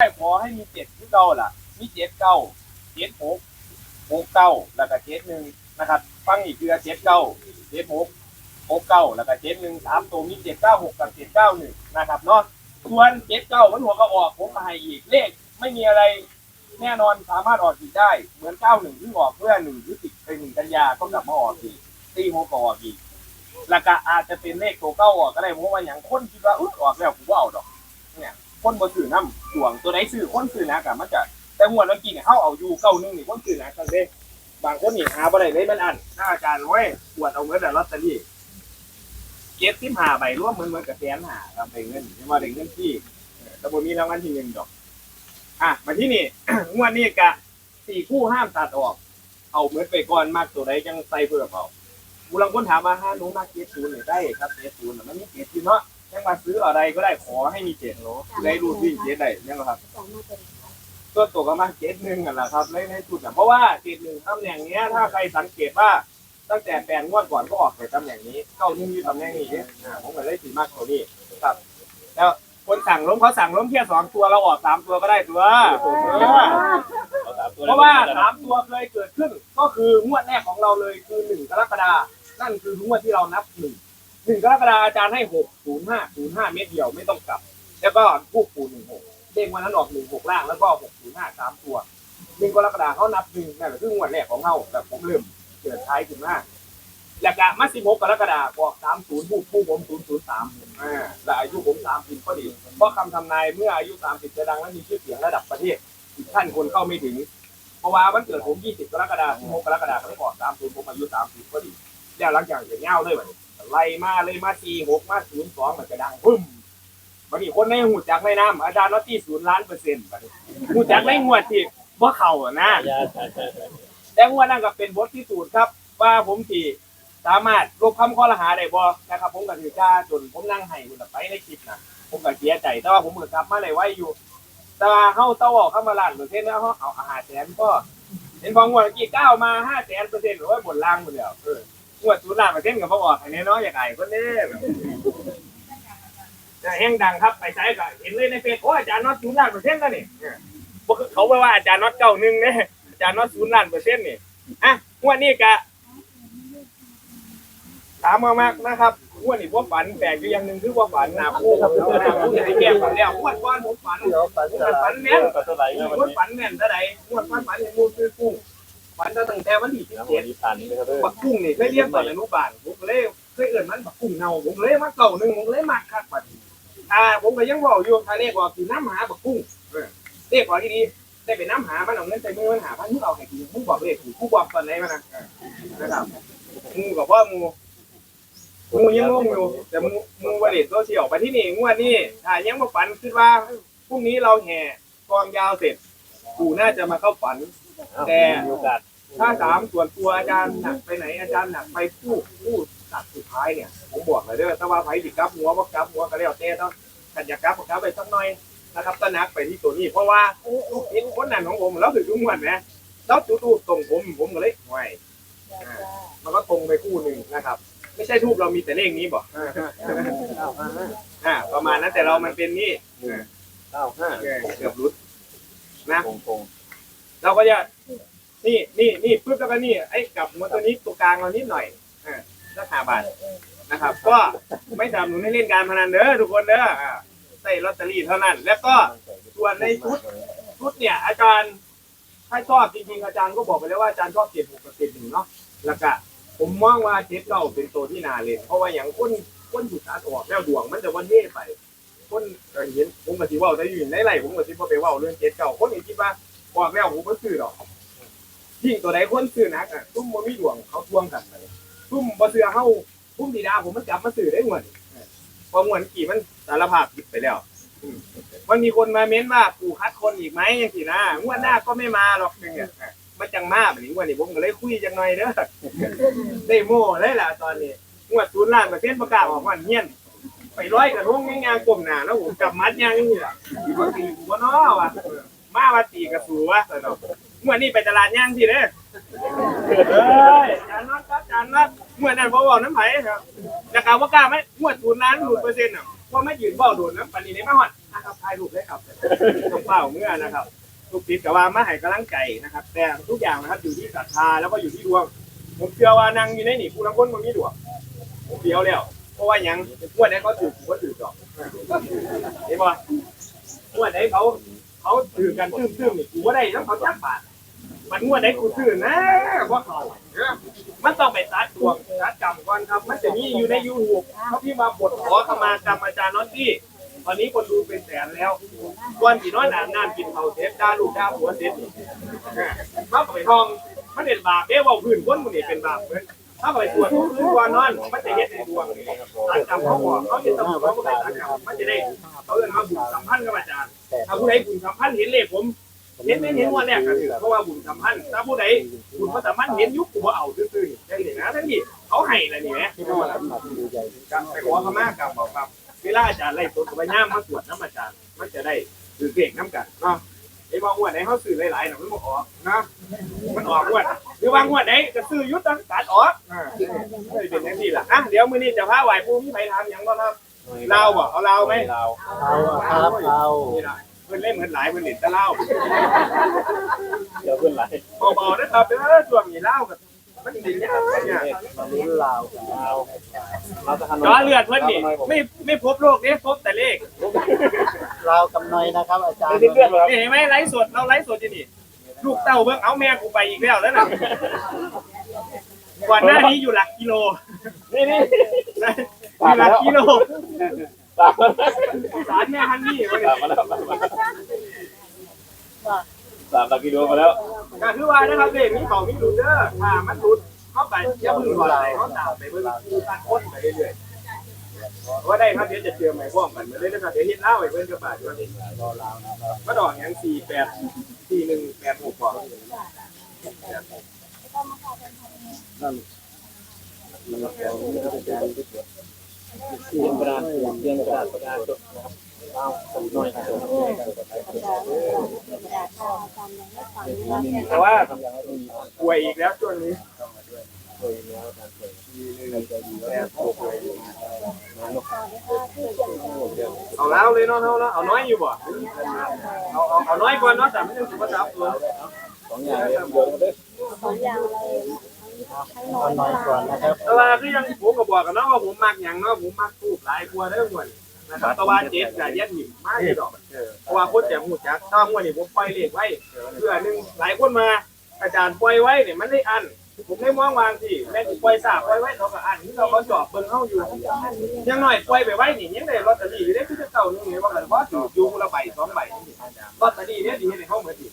ได้ขอให้มีเจ็ดที่เก้าล่ะ มีเจ็ดเก้าเจ็ดหกหกเก้าแล้วก็เจ็ดหนึ่งนะครับฟังอีกคือเจ็ดเก้าเจ็ดหกหกเก้าแล้วก็เจ็ดหนึ่งสามตัวมีเจ็ดเก้าหกกับเจ็ดเก้าหนึ่งนะครับเนาะส่วนเจ็ดเก้ามันหัวก็ออกผมมาให้อีกเลขไม่มีอะไรแน่นอนสามารถออกอีกได้ เหมือนเก้าหนึ่งที่ออกเพื่อหนึ่งพฤศจิกายนหนึ่งกันยาก็กลับมาออกอีกตีโมก็ออกอีกแล้วก็อาจจะเป็นเลขตัวเก้าออกก็ได้เพราะว่าอย่างคนคิดว่าอุ๊ยออกแล้วกูว่าเอาดอกเนี่ย คนบ่ซื้อน้ำห่วงตัวไหนซื้อคนซื้อนะกับมันจะแต่หัวเรากินเนี่ยเฮาเอาอยู่เก้าหนึงนี่คนซื้อนะกันเด้บางคนนี่หาบ่ได้เลยมันอันถ้าอาจารย์เว้ยปวดเอาเงินแต่ลอตเตอรี่เก็บสิบห้าใบร่วมเหมือนเหมือนกับแสนหาครับเป็นเงินไม่ว่าได้เงินที่ต่บ่มีรางวัลที่หนึ่งดอก อะมาที่นี่ งวดนี้กะสี่คู่ห้ามตัดออก เอาเหมือนไปก่อนมากตัวใดจังใส่เพิ่มเอาบุรังคนถามมาฮะหนูมากเก็บศูนย์เนี่ยได้ครับเก็บศูนย์มันมีเก็บอยู่เนาะ ยังมาซื้ออะไรก็ได้ขอให้มีเจ็ดโลได้รูดวิ่งเจ็ดได้เนี่ยแหละครับตัวตัวก็มาเจ็ดหนึ่งกันแหละครับในในจุดน่ะเพราะว่าเจ็ดหนึ่งตำแหน่งเนี้ยถ้าใครสังเกตว่าตั้งแต่แปลงงวดก่อนก็ออกในตำแหน่งนี้ เข้าหนึ่งอยู่ตำแหน่งนี้อ่าผมก็เลยสีมากตัวนี้ครับ แล้วคนสั่งล้มเขาสั่งล้มแค่สองตัวเราออกสามตัวก็ได้ตัวเออเพราะว่าสามตัวเคยเกิดขึ้น ก็คืองวดแรกของเราเลยคือหนึ่งกรกฎานั่นคืองวดที่เรานับหนึ่ง หนึ่งกรกฎาอาจารย์ให้หกศูนย์ห้าศูนย์ห้าเม็ดเดียวไม่ต้องกลับ แล้วก็ผู้ปูหนึ่งหกเด้งวันนั้นออกหนึ่งหกล่างแล้วก็หกศูนย์ห้าสามตัวหนึ่งกรกฎาเขานับหนึ่งนั่นแหละคืองวดแรกของเขาแต่ผมเริ่มเกิดท้ายขึ้นมาแล้วก็มาสิบหกกรกฎาบอกสามศูนย์ผู้ผู้ผมศูนย์ศูนย์สามอ่าและอายุผมสามสิบพอดี เพราะคำทำนายเมื่ออายุสามสิบจะดังและมีชื่อเสียงระดับประเทศอีกท่านคนเข้าไม่ถึงเพราะว่าวันเกิดผมยี่สิบกรกฎาคมกกรกฎาคมเขาบอกสามศูนย์ผมอายุสามสิบพอดี แล้วหลังจากจะเง่าเลยแบบ ไล่มาเลยมาสี่หกมาศูนย์สองมันจะดังพึ่มบัดนี้คนในหูจักในน้ำอาจารย์ว่าที่ศูนย์ล้านเปอร์เซ็นต์บันหูจักในงวดที่ว่าเข่าอะนะแต่งวดนั่นก็เป็นบทที่สูตรครับ ว่าผมที่สามารถลบคำข้อละหาได้บ่นะครับ ผมก็ถือกล้าจนผมนั่งให้คุณไปในคลิปนะผมก็เสียใจแต่ว่าผมเกิดกลับมาเลยไว้อยู่แต่ว่าเฮาเต้าออกเข้ามาลานเปอร์เซ็นต์แล้วเฮาเอาอาหารแสนก็เห็นพองวดเมื่อกี้ก้าวมาห้าแสนเปอร์เซ็นต์หรือว่าบนล่างหมดแล้วเออ งวดศูนย์ล้านเปอร์เซ็นต์กับพ่อออกอันนี้เนาะอยากไอ้คนนี้จะแห้งดังครับไปใช้ก็เห็นเลยในเฟซโอ้อาจารย์น็อตศูนย์ล้านเปอร์เซ็นต์แล้วนี่เออบ่คือเขาบอกว่าอาจารย์น็อตเก้าหนึ่งเนี่ยอาจารย์น็อตศูนย์ล้านเปอร์เซ็นต์นี่อะงวดนี้กะถามมามากนะครับงวดนี้ว่าฝันแปลกอยู่อย่างหนึ่งคือว่าฝันหนาคู่หนาคู่จะได้แก้ฝันแล้วงวดก่อนผมฝันฝันแม่นก็เท่าไหร่งนะววันดนี้ฝันแม่นเท่าไหร่งวดฝันฝันเห็นงูซื้อกุ้ง ฝันตั้งแต่วันที่สิบวันเจ็ดนี้พันนะครับเด้อบักกุ้งนี่เคยเรียกตอนอนุบาลผมก็เลยเคยเอิ่นมันบักกุ้งเน่าผมเลยมาเก่าหนึ่งผมเลยมาคักบัดนี้อ่าผมก็ยังบอกอยู่ถ้าเรียกว่าคือน้ำหาบักกุ้งเออเรียกว่าที่ดีได้เป็นน้ำหามันเอาเงินใส่มือมันหาพันมึงเอาให้กูมึงบอกเลยกูกูบอกตอนไหนมันนะเออนะครับงูกับว่างูงูยังงงอยู่แต่งูงูวาเลตโซเชียลไปที่นี่งวดนี้ถ้ายังมาฝันคิดว่าพรุ่งนี้เราแห่กองยาวเสร็จ กูน่าจะมาเข้าฝัน แต่มีโอกาส ถ้าถามส่วนตัวอาจารย์หนักไปไหนอาจารย์หนักไปผู้ผู้ตัดสุดท้ายเนี่ยผมบอกเลยเด้อถ้าว่าไผสิกลับหัวว่ากลับหัวก็แล้วแต่ต้องขันอยากกลับก็กลับไปสักหน่อยนะครับตระหนักไปที่ตัวนี้ เพราะว่าลูกศิษย์คนนั้นของผมแล้วถึงทุกวันนะแล้วจุดทูบตรงผมผมก็เลยไหวมันก็ตรงไปคู่หนึ่งนะครับ ไม่ใช่ทูบเรามีแต่เลขนี้บอกอ่าประมาณนั้นแต่เรามันเป็นนี่เก้าห้าเออเกือบรุดนะตรงตรงเราก็จะ นี่นี่นี่ปึ๊บแล้วก็นี่ไอ้กับหัวตัวนี้ตัวกลางเรานิดหน่อยอ่าราคาบาทนะครับ ก็ไม่สนับสนุนให้เล่นการพนันเด้อทุกคนเด้ออ่าใส่ลอตเตอรี่เท่านั้น แล้วก็ส่วนในชุดชุดเนี่ย อาจารย์ถ้าชอบจริงๆอาจารย์ก็บอกไปแล้วว่าอาจารย์ชอบเจ็ดหกกับเจ็ดหนึ่งเนาะแล้วก็ผมมองว่าเจ็ดเก้าเป็นตัวที่นาเล่นเพราะว่าอย่างคนคนอยู่ตาออกแล้วดวงมันจะวันเย่ไป คนก็เห็นผมก็สิเว่าได้อยู่ในไรผมก็สิบ่ไปว้าเรื่องเจ็ดเก้าคนนี่คิดว่าออกแล้วผมก็ซื้อดอก ยิ่งตัวใดคนซื้อนักอะทุ่มบ่มีดวงเขาทวงกันไปทุ่มบ่เสือเฮาทุ่มดีดาผมมันจับมาซื้อได้หมดพอหมวนกี่มันสารภาพผิดไปแล้วมันมีคนมาเม้นว่าปู่คัดคนอีกไหมยังสินะงวดหน้าก็ไม่มาหรอกนึงอะมันจังมากแบบนี้งวดนี้ผมก็เลยคุยจังหน่อยเด้อได้โม่เลยล่ะตอนนี้งวดศูนย์ล้านเปอร์เซ็นประกาศออกวันเงี้ยนไปร้อยกระทงงานกลมหนาแล้วผมกลับมัดยางนี่ล่ะปกติหัวน้อว่ะมาว่าตีกระสูวะแต่เนาะ เมื่อนี่ไปตลาดย่างสิเด้อเอ้ยจานนัดครับจานนัดเมื่อนั้นบ่บอกน้ำไผ่ครับจะกล่าวว่ากล้าไหมงวดศูนย์ล้านหลุดเปอร์เซ็นต์อะเพราะไม่ยืนบ่โดนน้ำปานนี้ได้มาฮอดครับถ่ายรูปได้ครับต้องเปล่าเมื่อนะครับทุกทิศกับว่ามาให้กำลังใจนะครับ แต่ทุกอย่างนะครับอยู่ที่ศรัทธาแล้วก็อยู่ที่ดวง ผมเชื่อว่านั่งอยู่ในนี่ผู้ลังคนมันมีดวงผมเดียวแล้วเพราะว่ายังงวดไหนเขาถือผมก็ถือดอกเห็นป่ะงวดไหนเขาเขาถือกันตื้มๆนี่กูว่าได้แล้วเขาจักบาท มันงวดไหนกูถือนะว่าเขาเมันต้องไปตัดดวงตัดกรรมก่อนครับ มันจะมีอยู่ในยูทูบเขาพี่มาบทขอขมากรรมอาจารย์น็อตตี้ตอนนี้คนดูเป็นแสนแล้ววันที่น้อยหนานนานกินเขาเสร็จด่าลูกด่าผัวเสร็จมาไปทองมันเป็นบาปเด้ว่าพื้นคนมันนี่เป็นบาปเหมือนถ้าไปตรวจพื้นก่อนนอนมันจะเฮ็ดในดวงตัดกรรมเขาบอกเขาจะต้องเขาไม่ตัดกรรมมันจะได้เขาเรียกว่าบุญสัมพันธ์กับอาจารย์ถ้าผู้ใดบุญสัมพันธ์เห็นเลขผม เห็นไม่เห็นวันแรกก็ถือเพราะว่าบุญสัมพันธ์ถ้าผู้ใดบุญสัมพันธ์เห็นยุคกูว่าเอาซื่อๆได้เลยนะทั้งนี้เขาให้ละนี่แหละไปขอขมากรรมบอกครับเวลาอาจารย์ไล่ตัวกับย่ามมาตรวจน้ำอาจารย์มันจะได้ถือเก่งน้ำกันเนาะไอ้บางวันไหนเขาซื้อหลายๆหน่อยมันบอกออกนะมันออกงวดหรือบางงวดไหนก็ซื้อยุทธตัดออกอ่าเฮ้ยเป็นอย่างนี้ล่ะอะเดี๋ยวมื้อนี้จะพาไหวปูมีไปทำหยังบ่ครับลาวบ่เอาลาวไหมเราเอาครับเอานี่ล่ะ เพิ่นเล่นเหมือนหลายเพิ่นเล่นแต่ลาวเดี๋ยวเพื่อนไหลเบาๆนะครับเด้อช่วงนี้ลาวก็มันสิยากเนี่ยมาลุ้นลาวกันเราเราจะทำจอเลือดเพิ่นนี่ไม่ไม่พบโรคเด้พบแต่เลขลาวกำหนอยนะครับอาจารย์เพื่อนครับนี่เห็นไหมไลฟ์สดเราไลฟ์สดอยู่นี่ลูกเต้าเบิ่งเอาแม่กูไปอีกแล้วแล้วน่ะก่อนหน้านี้อยู่หลักกิโลนี่นี่อยู่หลักกิโลตามมา สารแม่ฮันนี่วันนี้ตามมาแล้วตามตามกิโลมาแล้วก็คือว่านะครับเด็กมีเขามีหลุดเด้อถ้ามันหลุดเข้าไปอย่าเพึ่งก่อนเลยเขาตามไปเบิ่งคูตัดคนไปเรื่อยๆว่าได้ครับเดี๋ยวจะเจอใหม่พร้อมกันมาเลยนะครับเดี๋ยวเฮ็ดเล่าไปเบิ่งกระบาดอยู่นี่รอลาวนะครับมาดอกหยังสี่แปดสี่หนึ่งแปดหกก่อนเรียนกระดานเรียนกระดาษกระดาษจดนะครับเราผมหน่อยครับแต่ว่าป่วยอีกแล้วช่วงนี้เอาเล่าเลยเนาะเอาเนาะเอาน้อยอยู่บ่เอาเอาเอาน้อยก่อนเนาะแต่ไม่ต้องสุภาษาตัวสองอย่างเดียวเดียวกันเลย กำหนอยก่อนนะครับแต่ว่าคือยังผมก็บอกกันเนาะว่าผมมักหยังเนาะผมมักทูบหลายกว่าเด้อหมดนะครับแต่ว่าเจ็ดกับยันหิมมากที่ดอกเพราะว่าคนแต่หูจักถ้ามื่อนี้ผมปล่อยเลขไว้เพื่อหนึ่งหลายคนมา อาจารย์ปล่อยไว้เนี่ยมันได้อันผมได้มองวางสิแม่ที่ปล่อยสาบปล่อยไว้เขาก็อันที่เราเขาจอบเบิ่งเฮาอยู่ยังหน่อยปล่อยไปไว้นี่ยังได้ลอตเตอรี่อยู่ได้คือจะเก่านึงเนี่ยว่ากันว่าถูกอยู่คนละใบสองใบลอตเตอรี่เนี่ยดีให้ในห้องเหมือนดี